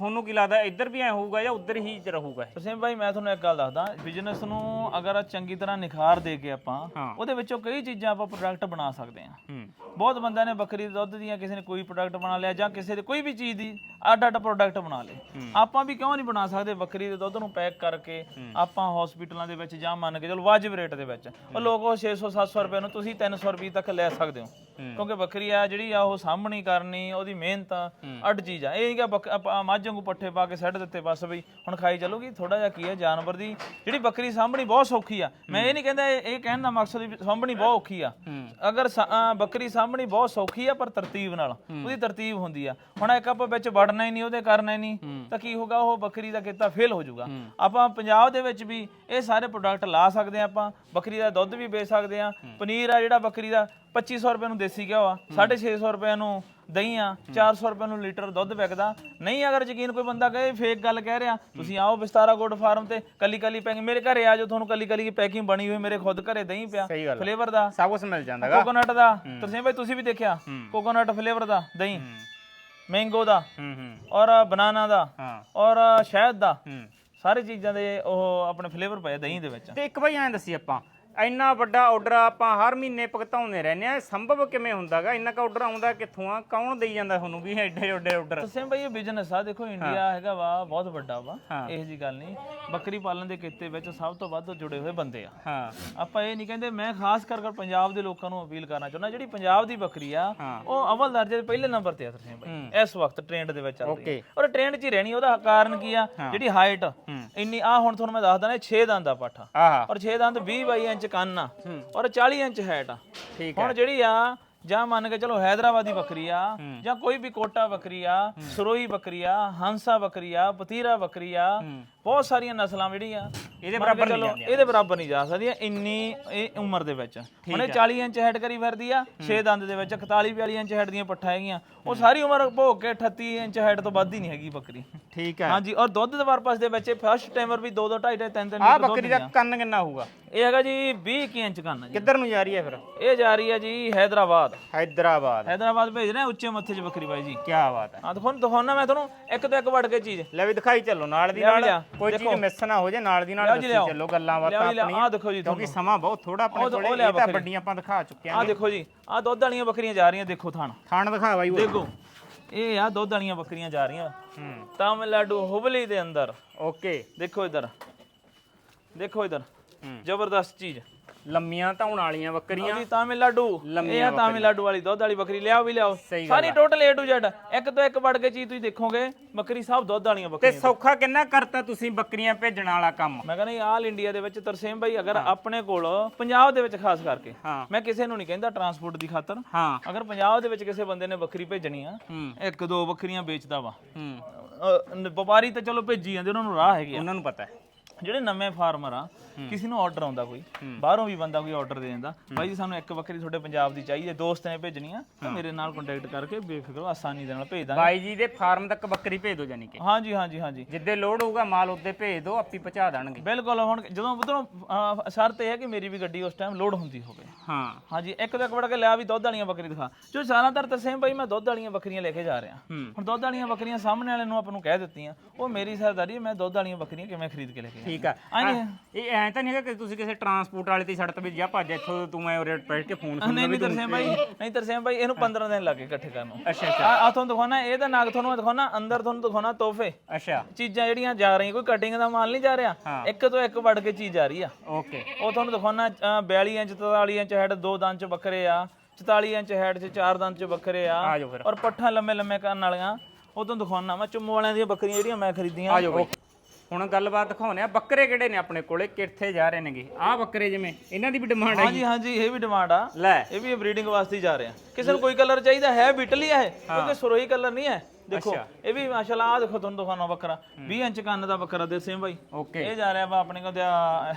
ਤੁਹਾਨੂੰ ਕੀ ਲੱਗਦਾ ਇੱਧਰ ਵੀ ਐ ਹੋਊਗਾ ਜਾਂ ਉੱਧਰ ਹੀ ਰਹੂਗਾ ਇਹ? ਭਾਈ ਮੈਂ ਤੁਹਾਨੂੰ ਇੱਕ ਗੱਲ ਦੱਸਦਾ ਬਿਜ਼ਨਸ ਨੂੰ ਅਗਰ ਚੰਗੀ ਤਰ੍ਹਾਂ ਨਿਖਾਰ ਦੇ ਕੇ ਆਪਾਂ ਹਾਂ। ਉਹਦੇ ਵਿੱਚੋਂ ਕਈ ਚੀਜ਼ਾਂ ਆਪਾਂ ਪ੍ਰੋਡਕਟ ਬਣਾ ਸਕਦੇ ਹਾਂ। ਹੂੰ। ਬਹੁਤ ਬੰਦਿਆਂ ਨੇ ਬੱਕਰੀ ਦੇ ਦੁੱਧ ਦੀਆਂ ਕਿਸੇ ਨੇ ਕੋਈ ਪ੍ਰੋਡਕਟ ਬਣਾ ਲਿਆ ਜਾਂ ਕਿਸੇ ਦੇ ਕੋਈ ਵੀ ਚੀਜ਼ ਦੀ ਅੱਡ ਅੱਡ ਪ੍ਰੋਡਕਟ ਬਣਾ ਲਏ। ਆਪਾਂ ਵੀ ਕਿਉਂ ਨਹੀਂ ਬਣਾ ਸਕਦੇ ਬੱਕਰੀ ਦੇ ਦੁੱਧ ਨੂੰ ਪੈਕ ਕਰਕੇ ਆਪਾਂ ਹਸਪੀਟਲਾਂ ਦੇ ਵਿੱਚ ਜਾਂ ਮੰਨ ਕੇ ਚਲੋ ਵਾਜਬ ਰੇਟ ਦੇ ਵਿੱਚ। ਉਹ ਲੋਕ ਉਹ 600 700 ਰੁਪਏ ਨੂੰ ਤੁਸੀਂ 300 ਰੁਪਏ ਤੱਕ ਲੈ ਸਕਦੇ ਹੋ। ਕਿਉਂਕਿ ਬੱਕਰੀ ਆ ਜਿਹੜੀ ਆ ਉਹ ਸਾਂਭਣੀ ਕਰਨੀ ਉਹਦੀ ਮਿਹਨਤ ਆ, ਅੱਡ ਚੀਜ਼ ਆ। ਇਹ ਨਹੀਂ ਕਿ ਬੱਕ- ਆਪਾਂ ਮੱਝ ਵਾਂਗੂ ਪੱਠੇ ਪਾ ਕੇ ਸੱਟ ਦਿੱਤੇ ਬਸ ਬਈ ਹੁਣ ਖਾਈ ਚੱਲੂਗੀ। ਥੋੜਾ ਜਿਹਾ ਕੀ ਹੈ ਜਾਨਵਰ ਦੀ ਜਿਹੜੀ ਬੱਕਰੀ ਸਾਂਭਣੀ ਬਹੁਤ ਸੌਖੀ ਆ। ਮੈਂ ਇਹ ਨਹੀਂ ਕਹਿੰਦਾ ਇਹ ਇਹ ਕਹਿਣ ਦਾ ਮਕਸਦ ਵੀ ਸਾਂਭਣੀ ਬਹੁਤ ਔਖੀ ਆ। ਅਗਰ ਸਾ- ਅਹ ਬੱਕਰੀ ਸਾਂਭਣੀ ਬਹੁਤ ਸੌਖੀ ਆ ਪਰ ਤਰਤੀਬ ਨਾਲ ਉਹਦੀ ਤਰਤੀਬ ਹੁੰਦੀ ਆ। ਹੁਣ ਇੱਕ ਆਪਾਂ ਵਿੱਚ ਵੜਨਾ ਹੀ ਨਹੀਂ ਉਹਦੇ ਕਰਨਾ ਹੀ ਨਹੀਂ ਤਾਂ ਕੀ ਹੋਗਾ ਉਹ ਬੱਕਰੀ ਦਾ ਕਿੱਤਾ ਫੇਲ ਹੋ ਜਾਊਗਾ। ਆਪਾਂ ਪੰਜਾਬ ਦੇ ਵਿੱਚ ਵੀ ਇਹ ਸਾਰੇ ਪ੍ਰੋਡਕਟ ਲਾ ਸਕਦੇ ਆ ਆਪਾਂ। ਬੱਕਰੀ ਦਾ ਦੁੱਧ ਵੀ ਵੇਚ ਸਕਦੇ ਆ। ਪਨੀਰ ਆ ਜਿਹੜਾ ਬੱਕਰੀ ਦਾ 2500 ਰੁਪਏ ਨੂੰ ਦੇਸੀ ਘਿਓ ਆ 650 ਰੁਪਏ ਨੂੰ ਦਹੀਂ ਆ 400 ਰੁਪਏ ਨੂੰ ਲੀਟਰ ਦੁੱਧ ਵਿਕਦਾ। ਨਹੀਂ ਅਗਰ ਯਕੀਨ ਕੋਈ ਬੰਦਾ ਕਹੇ ਫੇਕ ਗੱਲ ਕਹਿ ਰਿਹਾ ਤੁਸੀਂ ਆਓ ਵਿਸਤਾਰਾ ਗੋਡ ਫਾਰਮ ਤੇ ਕੱਲੀ ਕੱਲੀ ਪੈਕਿੰਗ ਮੇਰੇ ਘਰੇ ਆ ਜਾਓ ਤੁਹਾਨੂੰ ਕੱਲੀ ਕੱਲੀ ਦੀ ਪੈਕਿੰਗ ਬਣੀ ਹੋਈ ਮੇਰੇ ਖੁਦ ਘਰੇ ਦਹੀਂ ਪਿਆ ਸਹੀ ਗੱਲ ਫਲੇਵਰ ਦਾ। ਸਭ ਕੁਝ ਮਿਲ ਜਾਂਦਾਗਾ ਕੋਕੋਨਟ ਦਾ। ਤਰਸੇਮ ਭਾਈ ਤੁਸੀਂ ਵੀ ਦੇਖਿਆ ਕੋਕੋਨਟ ਫਲੇਵਰ ਦਾ ਦਹੀਂ। ਮੈਂਗੋ ਦਾ। ਹੂੰ ਹੂੰ। ਔਰ ਬਨਾਨਾ ਦਾ। ਹਾਂ। ਔਰ ਸ਼ਹਿਦ ਦਾ। ਹੂੰ। ਸਾਰੇ ਚੀਜ਼ਾਂ ਦੇ ਉਹ ਆਪਣੇ ਫਲੇਵਰ ਪਏ ਦਹੀਂ ਦੇ ਵਿੱਚ। ਤੇ ਇੱਕ ਵਾਰੀ ਐਂ ਦੱਸੀ ਆਪਾਂ ਇੰਨਾ ਵੱਡਾ ਆਰਡਰ ਆਪਾਂ ਹਰ ਮਹੀਨੇ ਭੁਗਤਾਉਂਦੇ ਰਹਿੰਦੇ ਆ ਸੰਭਵ ਕਿਵੇਂ ਹੁੰਦਾਗਾ? ਇੰਨਾ ਕੁ ਆਰਡਰ ਆਉਂਦਾ ਕਿੱਥੋਂ ਆ? ਕੌਣ ਦੇਈ ਜਾਂਦਾ ਤੁਹਾਨੂੰ ਵੀ ਐਡੇ ਐਡੇ ਆਰਡਰ ਤਰਸੇਮ ਭਾਈ ਇਹ ਬਿਜ਼ਨਸ ਆ। ਦੇਖੋ ਇੰਡੀਆ ਹੈਗਾ ਵਾ ਬਹੁਤ ਵੱਡਾ ਵਾ। ਇਹ ਜੀ ਗੱਲ ਨਹੀਂ। ਬੱਕਰੀ ਪਾਲਣ ਦੇ ਕਿੱਤੇ ਵਿੱਚ ਸਭ ਤੋਂ ਵੱਧ ਜੁੜੇ ਹੋਏ ਬੰਦੇ ਆ। ਹਾਂ। ਆਪਾਂ ਇਹ ਨਹੀਂ ਕਹਿੰਦੇ ਮੈਂ ਖਾਸ ਕਰ ਕਰ ਪੰਜਾਬ ਦੇ ਲੋਕਾਂ ਨੂੰ ਅਪੀਲ ਕਰਨਾ ਚਾਹੁੰਦਾ ਜਿਹੜੀ ਪੰਜਾਬ ਦੀ ਬੱਕਰੀ ਆ। ਉਹ ਅਵਲ ਦਰਜੇ ਦੇ ਪਹਿਲੇ ਨੰਬਰ ਤੇ ਆ ਤਰਸੇਮ ਭਾਈ। ਇਸ ਵਕਤ ਟ੍ਰੈਂਡ ਦੇ ਵਿੱਚ ਚੱਲ ਰਹੀ Okay. ਹੈ ਔਰ ਟ੍ਰੈਂਡ 'ਚ ਹੀ ਰਹਿਣੀ ਉਹਦਾ ਕਾਰਨ ਕੀ ਆ? ਜਿਹੜੀ ਹਾਈਟ ਇੰਨੀ ਆ ਹੁਣ ਤੁਹਾਨੂੰ ਮੈਂ ਦੱਸਦਾ ਨਾ 6 ਦੰਦ ਦਾ ਪਾਠਾ। ਔਰ 6 ਦੰਦ 20 22 ਇੰਚ ਕੰਨ ਆ ਔਰ 40 ਇੰਚ ਹੈਟ ਆ। ਠੀਕ ਹੁਣ ਜਿਹੜੀ ਆ ਜਾਂ ਮੰਨ ਕੇ ਚਲੋ ਹੈਦਰਾਬਾਦੀ ਬੱਕਰੀ ਆ ਜਾਂ ਕੋਈ ਵੀ ਕੋਟਾ ਬੱਕਰੀ ਆ ਸਰੋਈ ਬੱਕਰੀ ਆ ਹੰਸਾ ਬੱਕਰੀ ਆ ਪਤੀਰਾ ਬੱਕਰੀ ਆ ਬਹੁਤ ਸਾਰੀਆਂ ਨਸਲਾਂ ਜਿਹੜੀਆਂ ਇਹਦੇ ਬਰਾਬਰ ਨਹੀਂ ਜਾਂਦੀਆਂ। ਇਹਦੇ ਬਰਾਬਰ ਨਹੀਂ ਜਾ ਸਕਦੀਆਂ ਇੰਨੀ ਇਹ ਉਮਰ ਦੇ ਵਿੱਚ। ਹੁਣ ਇਹ 40 ਇੰਚ ਹੈਡ ਕਰੀ ਫਿਰਦੀ ਆ 6 ਦੰਦ ਦੇ ਵਿੱਚ 41 42 ਇੰਚ ਹੈਡ ਦੀਆਂ ਪੱਠਾ ਹੈਗੀਆਂ। ਉਹ ਸਾਰੀ ਉਮਰ ਭੋਗ ਕੇ 38 ਇੰਚ ਹੈਡ ਤੋਂ ਵੱਧ ਹੀ ਨਹੀਂ ਹੈਗੀ ਬੱਕਰੀ। ਠੀਕ ਹੈ ਹਾਂਜੀ ਔਰ ਦੁੱਧ ਦੇ ਪਰਪਸ ਦੇ ਵਿੱਚ ਫਸਟ ਟਾਈਮਰ ਵੀ 2 2 2.5 3 3 ਆ ਬੱਕਰੀ ਦਾ ਕੰਨ ਕਿੰਨਾ ਹੋਊਗਾ? ਇਹ ਹੈਗਾ ਜੀ 20 ਕੀ ਇੰਚ ਕੰਨ ਜੀ। ਕਿੱਧਰ ਨੂੰ ਜਾ ਰਹੀ ਹੈ ਫਿਰ? ਇਹ ਜਾ ਰਹੀ ਹੈ ਜੀ हैदराबाद। हैदराबाद। हैदराबाद भेज रहे हैं उच्चे मत्थे च बकरी भाई जी। क्या बात है। हाँ तो ਦਿਖਾਉਣਾ ਮੈਂ ਤੁਹਾਨੂੰ ਇੱਕ ਤੋਂ ਇੱਕ ਵੜ ਕੇ ਚੀਜ਼ ਲੈ ਵੀ ਦਿਖਾਈ ਚੱਲੋ ਨਾਲ ਦੀ ਨਾਲ ਕੋਈ ਚੀਜ਼ ਮਿਸ ਨਾ ਹੋ ਜੇ ਨਾਲ ਦੀ ਨਾਲ ਦੱਸੀ ਚੱਲੋ ਗੱਲਾਂ ਬਾਤਾਂ ਆਪਣੀਆਂ ਆ ਦੇਖੋ ਜੀ ਕਿਉਂਕਿ ਸਮਾਂ ਬਹੁਤ ਥੋੜਾ ਆਪਣੇ ਕੋਲੇ ਇਹ ਤਾਂ ਵੱਡੀਆਂ ਆਪਾਂ ਦਿਖਾ ਚੁੱਕੇ ਆ ਆ ਦੇਖੋ ਜੀ ਆ ਦੁੱਧ ਵਾਲੀਆਂ ਬੱਕਰੀਆਂ ਜਾ ਰਹੀਆਂ ਦੇਖੋ ਥਾਣ ਥਾਣ ਦਿਖਾ ਬਾਈ ਦੇਖੋ ਇਹ ਆ ਦੁੱਧ ਵਾਲੀਆਂ ਬੱਕਰੀਆਂ ਜਾ ਰਹੀਆਂ ਹੂੰ ਤਾਮਿਲਨਾਡੂ ਹੁਬਲੀ ਦੇ ਅੰਦਰ ਓਕੇ ਦੇਖੋ ਇਧਰ ਦੇਖੋ ਇਧਰ ਜ਼ਬਰਦਸਤ ਚੀਜ਼ ਲੰਮੀਆਂ ਧੌਣ ਵਾਲੀਆਂ ਬੱਕਰੀਆਂ ਜੀ ਤਾਮਿਲਨਾਡੂ ਇਹ ਆ ਤਾਮਿਲਨਾਡੂ ਵਾਲੀ ਦੁੱਧ ਵਾਲੀ ਬੱਕਰੀ ਲਿਆਓ ਵੀ ਲਿਆਓ। ਸਾਰੀ ਟੋਟਲ A to Z ਇੱਕ ਤੋਂ ਇੱਕ ਵੜ ਕੇ ਚੀਜ਼ ਤੁਸੀਂ ਦੇਖੋਗੇ ਬੱਕਰੀ ਸਭ ਦੁੱਧ ਵਾਲੀਆਂ ਤੇ ਬੱਕਰੀਆਂ ਸੌਖਾ ਕਿੰਨਾ ਕਰਤਾ ਤੁਸੀਂ ਬੱਕਰੀਆਂ ਭੇਜਣ ਵਾਲਾ ਕੰਮ? ਮੈਂ ਕਹਿੰਦਾ ਆਲ ਇੰਡੀਆ ਦੇ ਵਿੱਚ ਤਰਸੇਮ ਭਾਈ ਅਗਰ ਆਪਣੇ ਕੋਲ ਪੰਜਾਬ ਦੇ ਵਿੱਚ ਖਾਸ ਕਰਕੇ ਮੈਂ ਕਿਸੇ ਨੂੰ ਨਹੀਂ ਕਹਿੰਦਾ ਟਰਾਂਸਪੋਰਟ ਦੀ ਖਾਤਰ। ਹਾਂ। ਅਗਰ ਪੰਜਾਬ ਦੇ ਵਿੱਚ ਕਿਸੇ ਬੰਦੇ ਨੇ ਬੱਕਰੀ ਭੇਜਣੀ ਆ ਇੱਕ ਦੋ ਬੱਕਰੀਆਂ ਵੇਚਦਾ ਵਾ। ਵਪਾਰੀ ਤਾਂ ਚਲੋ ਭੇਜੀ ਜਾਂਦੇ ਉਹਨਾਂ ਨੂੰ ਰਾਹ ਹੈਗੇ ਉਹਨਾਂ ਨੂੰ ਪਤਾ ਹੈ। ਜਿਹੜੇ ਨਵੇਂ ਫਾਰਮਰ ਆ ਕਿਸੇ ਨੂੰ ਆਰਡਰ ਆਉਂਦਾ ਕੋਈ ਬਾਹਰੋਂ ਵੀ ਬੰਦਾ ਕੋਈ ਆਰਡਰ ਦੇ ਦਿੰਦਾ। ਬਾਈ ਜੀ ਸਾਨੂੰ ਇੱਕ ਬੱਕਰੀ ਤੁਹਾਡੇ ਪੰਜਾਬ ਦੀ ਚਾਹੀਦੀ ਹੈ ਦੋਸਤ ਨੇ ਭੇਜਣੀ ਆ ਤਾਂ ਮੇਰੇ ਨਾਲ ਕੰਟੈਕਟ ਕਰਕੇ ਬੇਫਿਕਰ ਆਸਾਨੀ ਦੇ ਨਾਲ ਭੇਜ ਦਾਂਗੇ। ਬਾਈ ਜੀ ਦੇ ਫਾਰਮ ਤੱਕ ਬੱਕਰੀ ਭੇਜ ਦਿਓ ਜਾਨੀ ਕਿ। ਹਾਂਜੀ ਹਾਂਜੀ ਹਾਂਜੀ। ਜਿੱਦੇ ਲੋਡ ਹੋਊਗਾ ਮਾਲ ਉੱਦੇ ਭੇਜ ਦਿਓ ਆਪੀ ਪਹੁੰਚਾ ਦੇਣਗੇ। ਬਿਲਕੁਲ ਹੁਣ ਜਦੋਂ ਉਧਰੋਂ ਸ਼ਰਤ ਇਹ ਹੈ ਕਿ ਮੇਰੀ ਵੀ ਗੱਡੀ ਉਸ ਟਾਈਮ ਲੋਡ ਹੁੰਦੀ ਹੋਵੇ। ਹਾਂ। ਹਾਂਜੀ ਇੱਕ ਤੋਂ ਇੱਕ ਵੜ ਕੇ ਲਿਆ ਵੀ ਦੁੱਧ ਵਾਲੀਆਂ ਬੱਕਰੀ ਦਿਖਾ। ਜੋ ਜ਼ਿਆਦਾਤਰ ਤਰਸੇਮ ਭਾਈ ਮੈਂ ਦੁੱਧ ਵਾਲੀਆਂ ਬੱਕਰੀਆਂ ਲੈ ਕੇ ਜਾ ਰਿਹਾ। ਹੁਣ ਦੁੱਧ ਵਾਲੀਆਂ ਬੱਕਰੀਆਂ ਸਾਹਮਣੇ ਵਾਲੇ ਨੂੰ ਆਪਾਂ ਨੂੰ ਕਹਿ ਦਿੱਤੀਆਂ ਉਹ ਮੇਰੀ ਸਰਦਾਰੀ ਮੈਂ ਦੁੱਧ ਵਾਲੀਆਂ ਬੱਕਰੀਆਂ ਕਿਵੇਂ ਖਰੀਦ ਕੇ ਲੈ ਕੇ ਠੀਕ ਆ। ਇਹ ਐਂ ਤਾਂ ਨਹੀਂ ਹੈਗਾ ਕਿ ਤੁਸੀਂ ਕਿਸੇ ਟਰਾਂਸਪੋਰਟ ਵਾਲੇ ਦੀ ਸੜਕ ਤੇ ਜਾ ਭੱਜ ਇੱਥੋਂ ਤੂੰ ਮੈਂ ਉਰੇ ਬੈਠ ਕੇ ਫੋਨ ਸੁਣਨਾ ਨਹੀਂ ਵੀ ਨਹੀਂ ਤਰਸੇਮ ਭਾਈ ਨਹੀਂ ਤਰਸੇਮ ਭਾਈ ਇਹਨੂੰ 15 ਦਿਨ ਲੱਗੇ ਇਕੱਠੇ ਕਰਨ ਨੂੰ। ਅੱਛਾ ਅੱਛਾ। ਆ ਆ ਤੁਹਾਨੂੰ ਦਿਖਾਉਣਾ ਇਹਦਾ ਨਾਗ ਤੁਹਾਨੂੰ ਦਿਖਾਉਣਾ ਅੰਦਰ ਤੁਹਾਨੂੰ ਦਿਖਾਉਣਾ ਤੋਹਫੇ। ਅੱਛਾ। ਚੀਜ਼ਾਂ ਜਿਹੜੀਆਂ ਜਾ ਰਹੀਆਂ ਕੋਈ ਕਟਿੰਗ ਦਾ ਮਾਲ ਨਹੀਂ ਜਾ ਰਿਹਾ। ਇੱਕ ਤੋਂ ਇੱਕ ਵੜ ਕੇ ਚੀਜ਼ ਆ ਰਹੀ ਆ। ਓਕੇ। ਉਹ ਤੁਹਾਨੂੰ ਦਿਖਾਉਣਾ 42 ਇੰਚ 43 ਇੰਚ ਹੈਡ ਦੋ ਦੰਦ ਚ ਬੱਕਰੇ ਆ। 44 ਇੰਚ ਹੈਡ 'ਚ ਚਾਰ ਦੰਦ 'ਚ ਬੱਕਰੇ ਆ। ਆ ਜਾਓ ਫਿਰ। ਔਰ ਪੱਠਾਂ ਲੰਮੇ ਲੰਮੇ ਕਰਨ ਵਾਲੀਆਂ ਉਦੋਂ ਦਿਖਾਉਣਾ ਮੈਂ ਚੁੰਮੋ ਵਾਲਿਆਂ ਦੀਆਂ ਬੱਕਰੀਆਂ ਜਿਹੜੀਆਂ ਮੈਂ ਖਰੀਦੀਆਂ। ਹੁਣ ਗੱਲਬਾਤ ਦਿਖਾਉਣੇ ਆ ਬੱਕਰੇ ਕਿਹੜੇ ਨੇ ਆਪਣੇ ਕੋਲੇ ਕਿੱਥੇ ਜਾ ਰਹੇ ਨੇਗੇ? ਆਹ ਬੱਕਰੇ ਜਿਵੇਂ ਇਹਨਾਂ ਦੀ ਵੀ ਡਿਮਾਂਡ ਹੈ ਹਾਂਜੀ ਹਾਂਜੀ ਇਹ ਵੀ ਡਿਮਾਂਡ ਆ। ਲੈ। ਇਹ ਵੀ ਬਰੀਡਿੰਗ ਵਾਸਤੇ ਹੀ ਜਾ ਰਹੇ ਆ। ਕਿਸੇ ਨੂੰ ਕੋਈ ਕਲਰ ਚਾਹੀਦਾ ਹੈ ਬਿਟਲੀ ਹੈ। ਕਿਉਂਕਿ ਸੁਰੋਈ ਕਲਰ ਨਹੀਂ ਹੈ। ਦੇਖੋ ਇਹ ਵੀ ਮਾਸ਼ਾਅੱਲਾ ਆ ਦੇਖੋ ਤੁਹਾਨੂੰ ਦਿਖਾਉਣਾ ਬੱਕਰਾ। 20 ਇੰਚ ਕੰਨ ਦਾ ਬੱਕਰਾ ਦੇ ਸੇਮ ਓਕੇ। ਇਹ ਜਾ ਰਿਹਾ ਵਾ ਆਪਣੇ ਕੋਲ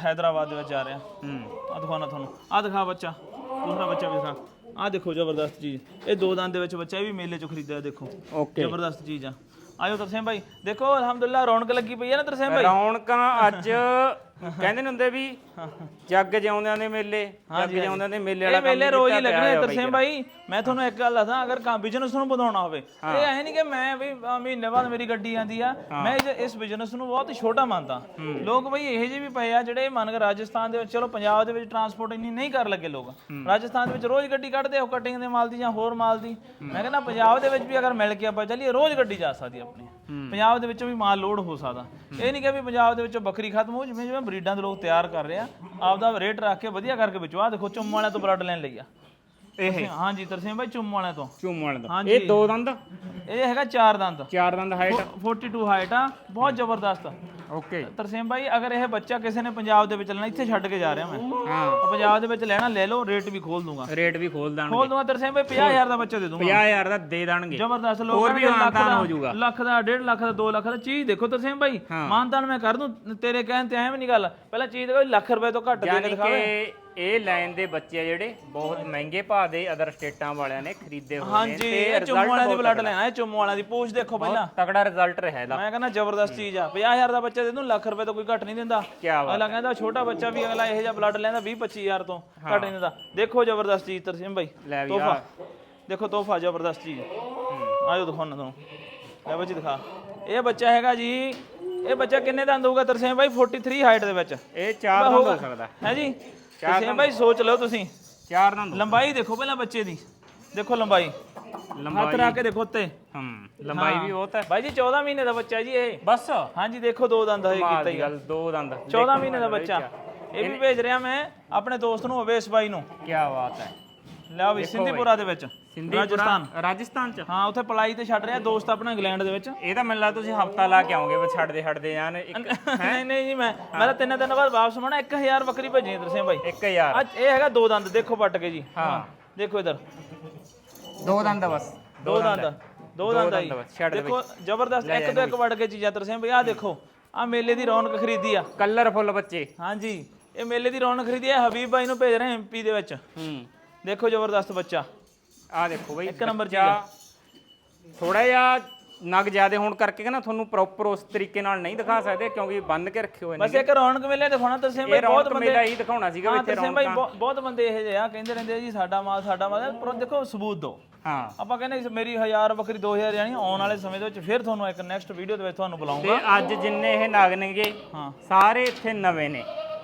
ਹੈਦਰਾਬਾਦ ਦੇ ਵਿੱਚ ਜਾ ਰਿਹਾ। ਹੂੰ। ਆ ਦਿਖਾਉਣਾ ਤੁਹਾਨੂੰ। ਆ ਦਿਖਾ ਬੱਚਾ। ਦੂਸਰਾ ਬੱਚਾ ਵੀ ਦਿਖਾ। ਆ ਦੇਖੋ ਜ਼ਬਰਦਸਤ ਚੀਜ਼। ਇਹ ਦੋ ਦੰਦ ਦੇ ਵਿੱਚ ਬੱਚਾ ਇਹ ਵੀ ਮੇਲੇ ਚੋਂ ਖਰੀਦਿਆ ਦੇਖੋ। ਓਕੇ। ਜ਼ਬਰਦਸਤ ਚੀਜ਼ ਆ। ਆਇਓ ਤਰਸੇਮ ਭਾਈ। ਦੇਖੋ ਅਲਹਮਦੁਲਿਲਾ ਰੌਣਕ ਲੱਗੀ ਪਈ ਹੈ ਨਾ ਤਰਸੇਮ ਭਾਈ? ਰੌਣਕਾਂ ਅੱਜ ਕਹਿੰਦੇ ਨੇ ਹੁੰਦੇ ਵੀ ਜੱਗ ਜਿਉਂਦਿਆਂ ਦੇ ਮੇਲੇ ਜੱਗ ਜਿਉਂਦਿਆਂ ਦੇ ਮੇਲੇ ਵਾਲਾ ਇਹ ਮੇਲੇ ਰੋਜ਼ ਹੀ ਲੱਗਣੇ ਤਰਸੇਮ ਭਾਈ ਮੈਂ ਤੁਹਾਨੂੰ ਇੱਕ ਗੱਲ ਦੱਸਾਂ ਅਗਰ ਕੰਮ ਬਿਜ਼ਨਸ ਨੂੰ ਵਧਾਉਣਾ ਹੋਵੇ ਇਹ ਐ ਨਹੀਂ ਕਿ ਮੈਂ ਵੀ ਮਹੀਨੇ ਬਾਅਦ ਮੇਰੀ ਗੱਡੀ ਆਂਦੀ ਆ ਮੈਂ ਇਸ- ਬਿਜ਼ਨਸ ਨੂੰ ਬਹੁਤ ਛੋਟਾ ਮੰਨਦਾ। ਲੋਕ ਬਈ ਇਹੋ ਜਿਹੇ ਵੀ ਪਏ ਆ ਜਿਹੜੇ ਮੰਨ ਕੇ ਰਾਜਸਥਾਨ ਦੇ ਵਿੱਚ ਚਲੋ ਪੰਜਾਬ ਦੇ ਵਿੱਚ ਟਰਾਂਸਪੋਰਟ ਇੰਨੀ ਨਹੀਂ ਕਰ ਲੱਗੇ ਲੋਕ। ਰਾਜਸਥਾਨ ਦੇ ਵਿੱਚ ਰੋਜ਼ ਗੱਡੀ ਕੱਢਦੇ ਹੋ ਕਟਿੰਗ ਦੇ ਮਾਲ ਦੀ ਜਾਂ ਹੋਰ ਮਾਲ ਦੀ। ਮੈਂ ਕਹਿੰਦਾ ਪੰਜਾਬ ਦੇ ਵਿੱਚ ਵੀ ਅਗਰ ਮਿਲ ਕੇ ਆਪਾਂ ਚੱਲੀਏ ਰੋਜ਼ ਗੱਡੀ ਜਾ ਸਕਦੀ ਆਪਣੀ। ਪੰਜਾਬ ਦੇ ਵਿੱਚੋਂ ਵੀ ਮਾਲ ਲੋਡ ਹੋ ਸਕਦਾ। ਇਹ ਨਹੀਂ ਕਿ ਵੀ ਪੰਜਾਬ ਦੇ ਵਿੱਚੋਂ ਬੱਕਰੀ ਖਤਮ ਹੋ ਜਿਵੇਂ ਜਿਵੇਂ ਬਰੀਡਾਂ ਦੇ ਲੋਕ ਤਿਆਰ ਕਰ ਰਹੇ ਆ। ਆਪਦਾ ਰੇਟ ਰੱਖ ਕੇ ਵਧੀਆ ਕਰਕੇ ਵਿਚੋ ਦੇਖੋ, ਚੁੰਮ ਵਾਲਿਆਂ ਤੋਂ ਬਲੱਡ ਲੈਣ ਲਈ ਆ। ਇਹ ਹਾਂਜੀ ਤਰਸੇਮ ਭਾਈ ਚੁੰਮ ਵਾਲਿਆਂ ਤੋਂ। ਵਾਲੇ ਦਾ ਹਾਂਜੀ। ਇਹ ਦੋ ਦੰਦ? ਇਹ ਹੈਗਾ ਚਾਰ ਦੰਦ। ਚਾਰ ਦੰਦ ਹਾਈਟ 42 ਹਾਈਟ ਆ। ਬਹੁਤ ਜ਼ਬਰਦਸਤ। ਓਕੇ ਤਰਸੇਮ ਭਾਈ ਅਗਰ ਇਹ ਬੱਚਾ ਕਿਸੇ ਨੇ ਪੰਜਾਬ ਦੇ ਵਿੱਚ ਲੈਣਾ ਇੱਥੇ ਛੱਡ ਕੇ ਜਾ ਰਿਹਾ ਮੈਂ। ਹਾਂ। ਉਹ ਪੰਜਾਬ ਦੇ ਵਿੱਚ ਲੈਣਾ ਲੈ ਲਓ ਰੇਟ ਵੀ ਖੋਲ ਦੂੰਗਾ। ਰੇਟ ਵੀ ਖੋਲ ਦਾਂਗੇ ਖੋਲ ਦੂੰਗਾ ਤਰਸੇਮ ਭਾਈ 50000 ਦਾ ਬੱਚਾ ਦੇ ਦੂੰਗਾ। 50000 ਦਾ ਦੇ ਦੇਣਗੇ। ਜ਼ਬਰਦਸਤ ਲੋਕ ਹੋਰ ਵੀ ਕਹਿੰਦੇ ਲੱਖ ਮਾਨਤਾਨ ਦਾ- ਹੋ ਜਾਊਗਾ। ਲੱਖ ਦਾ 1.5 ਲੱਖ ਦਾ 2 ਲੱਖ ਦਾ ਚੀਜ਼ ਦੇਖੋ ਤਰਸੇਮ ਭਾਈ ਮਾਨਤਾਨ ਮੈਂ ਕਰ ਦੂੰ। ਤੇਰੇ ਕਹਿਣ ਤੇ ਐਵੇਂ ਨਹੀਂ ਗੱਲ। ਪਹਿਲਾਂ ਚੀਜ਼ ਦੇਖੋ ਲੱਖ ਰੁਪਏ ਤੋਂ ਘੱਟ ਦੇ ਕੇ ਯਾਨੀ ਦਿਖਾਵੇ। ਕਿ ਇਹ ਲਾਈਨ ਦੇ ਬੱਚੇ ਆ ਜਿਹੜੇ ਬਹੁਤ ਮਹਿੰਗੇ ਭਾਅ ਦੇ ਅਦਰ ਸਟੇਟਾਂ ਵਾਲਿਆਂ ਨੇ ਖਰੀਦੇ ਹੋਏ ਨੇ ਹਾਂਜੀ ਇਹ ਚੁੰਮ ਵਾਲਿਆਂ ਦੀ ਬਲੱਡ ਲੈਣਾ ਇਹ ਚੁੰਮ ਵਾਲਿਆਂ ਦੀ ਪੂਛ ਦੇਖੋ ਪਹਿਲਾਂ। ਤਗੜਾ ਰਿਜ਼ਲਟ ਰਿਹਾ ਇਹਦਾ। ਮੈਂ ਕਹਿੰਦਾ ਜ਼ਬਰਦਸਤ ਚੀਜ਼ ਆ। 50000 ਦਾ ਬੱਚਾ ਦੇ ਦੂੰ ਲੱਖ ਰੁਪਏ ਤੋਂ ਕੋਈ ਘੱਟ ਨਹੀਂ ਦਿੰਦਾ। ਕੀ ਬਾਤ ਅਗਲਾ ਕਹਿੰਦਾ ਛੋਟਾ ਬੱਚਾ ਵੀ ਅਗਲਾ ਇਹੋ ਜਿਹਾ ਬਲੱਡ ਲੈਂਦਾ 20 25000 ਤੋਂ ਘੱਟ ਨਹੀਂ ਦਿੰਦਾ। ਦੇਖੋ ਜ਼ਬਰਦਸਤ ਚੀਜ਼ ਤਰਸੀਮ ਭਾਈ। ਲੈ ਵੀ ਤੋਹਫਾ। ਦੇਖੋ ਤੋਹਫਾ ਜ਼ਬਰਦਸਤ ਚੀਜ਼। ਆਜੋ ਦਿਖਾਉਣਾ ਤੁਹਾਨੂੰ। ਲੈ ਬੱਚੀ ਦਿਖਾ। ਇਹ ਬੱਚਾ ਹੈਗਾ ਜੀ ਇਹ ਬੱਚਾ ਕਿੰਨੇ ਦੰਦ ਹੋਊਗਾ ਤਰਸੀਮ ਭਾਈ? 43 ਹਾਈਟ ਦੇ ਵਿੱਚ। ਇਹ ਚਾਰ ਦੰਦ ਹੋ ਸਕਦਾ। ਹੈ ਜੀ? ਤਰਸੀਮ ਭਾਈ ਸੋਚ ਲਓ ਤੁਸੀਂ। ਚਾਰ ਦੰਦ ਲੰਬਾਈ ਦੇਖੋ ਪਹਿਲਾਂ ਬੱਚੇ ਦੀ। ਦੇਖੋ ਲੰਬਾਈ। ਹੱਥ ਲੰਬਾਈ ਰੱਖ ਕੇ ਦੇਖੋ ਉੱਤੇ। ਹਮ ਲੰਬਾਈ ਵੀ ਬਹੁਤ ਹੈ। ਭਾਈ ਜੀ 14 ਮਹੀਨੇ ਦਾ ਬੱਚਾ ਜੀ ਇਹ। ਬਸ। ਹਾਂਜੀ ਦੇਖੋ ਦੋ ਦੰਦ ਮਾਲ ਕੀਤਾ ਦੀ ਗੱਲ ਦੋ ਦੰਦ। 14 ਮਹੀਨੇ ਦਾ ਬੱਚਾ। ਇਹ ਵੀ ਭੇਜ ਰਿਹਾ ਮੈਂ ਆਪਣੇ ਦੋਸਤ ਨੂੰ ਅਵੇਸ਼ ਬਾਈ ਨੂੰ। ਕੀ ਬਾਤ ਹੈ। ਲਿਆ ਵੀ ਸਿੰਧੀਪੁਰਾ ਦੇ ਵਿੱਚ। ਰਾਜਸਥਾਨ। ਰਾਜਸਥਾਨ ਚ। ਹਾਂ ਉੱਥੇ ਪਲਾਈ ਤੇ ਛੱਡ ਰਿਹਾ ਦੋਸਤ ਆਪਣਾ ਇੰਗਲੈਂਡ ਦੇ ਵਿੱਚ। ਇਹ ਤਾਂ ਮੈਨੂੰ ਲੱਗਦਾ ਤੁਸੀਂ ਹਫਤਾ ਲਾ ਕੇ ਆਓਗੇ ਬਸ ਛੱਡਦੇ ਛੱਡਦੇ ਜਾਨ ਇੱਕ ਨਹੀਂ ਨਹੀਂ ਜੀ ਮੈਂ ਮੈਂ ਤਾਂ ਤਿੰਨ ਦਿਨ ਬਾਅਦ ਵਾਪਸ ਆਉਣਾ 1000 ਬੱਕਰੀ ਭੇਜੀ ਦਰਸੇ ਬਾਈ। ਇੱਕ ਹਜ਼ਾਰ। ਅੱਜ ਇਹ ਹੈਗਾ ਦੋ ਦੰਦ ਦੇਖੋ ਪੱਟ ਕੇ ਜੀ। ਹਾਂ। ਦੇਖੋ ਇਧਰ। ਦੋ ਦੰਦ ਬਸ। ਦੋ ਦੰਦ। ਦੋ ਦੰਦ ਆਈ ਦੇਖੋ ਜ਼ਬਰਦਸਤ ਇੱਕ ਤੋਂ ਇੱਕ ਵੜ ਕੇ ਚੀਜ਼ਾਂ ਦਰਸੇ ਬਈ ਆਹ ਦੇਖੋ। ਆਹ ਮੇਲੇ ਦੀ ਰੌਣਕ ਖਰੀਦੀ ਆ। ਕਲਰਫੁੱਲ ਬੱਚੇ। ਹਾਂਜੀ ਇਹ ਮੇਲੇ ਦੀ ਰੌਣਕ ਖਰੀਦੀ ਆ ਹਬੀਬ ਬਾਈ ਨੂੰ ਭੇਜ ਰਹੇ ਐਮਪੀ ਦੇ ਵਿੱਚ। ਹੂੰ। ਦੇਖੋ ਜ਼ਬਰਦਸਤ ਬੱਚਾ। ਆ ਦੇਖੋ ਬਈ ਇੱਕ ਨੰਬਰ ਥੋੜਾ ਜਿਹਾ ਨਗ ਜ਼ਿਆਦੇ ਹੋਣ ਕਰਕੇ ਨਾ ਤੁਹਾਨੂੰ ਪ੍ਰੋਪਰ ਉਸ ਤਰੀਕੇ ਨਾਲ ਨਹੀਂ ਦਿਖਾ ਸਕਦੇ ਕਿਉਂਕਿ ਬੰਨ ਕੇ ਰੱਖੇ ਹੋਏ ਨੇ ਬਸ ਇੱਕ ਰੌਣਕ ਮੇਲੇ ਦਿਖਾਉਣਾ ਤਰਸੇਮ ਇਹ ਬਹੁਤ ਬੰਦੇ ਮੇਲਾ ਹੀ ਦਿਖਾਉਣਾ ਸੀਗਾ ਵੀ ਇੱਥੇ ਰੌਣਕਾਂ। ਬਹੁਤ ਬਹੁਤ ਬੰਦੇ ਇਹ ਜਿਹੇ ਆ ਕਹਿੰਦੇ ਰਹਿੰਦੇ ਜੀ ਸਾਡਾ ਮਾਲ ਸਾਡਾ ਮਾਲ। ਪਰ ਦੇਖੋ ਸਬੂਤ ਦਿਓ। ਹਾਂ। ਆਪਾਂ ਕਹਿੰਦੇ ਮੇਰੀ 1000 ਬੱਕਰੀ 2000 ਜਾਣੀ ਆਉਣ ਵਾਲੇ ਸਮੇਂ ਦੇ ਵਿੱਚ ਫਿਰ ਤੁਹਾਨੂੰ ਇੱਕ ਨੈਕਸਟ ਵੀਡੀਓ ਦੇ ਵਿੱਚ ਤੁਹਾਨੂੰ ਬੁਲਾਉਂਗਾ। ਤੇ ਅੱਜ ਜਿੰਨੇ ਇਹ ਨਗ ਨੇਗੇ ਹਾਂ। ਸਾਰੇ ਇੱਥੇ ਨਵੇਂ ਨੇ।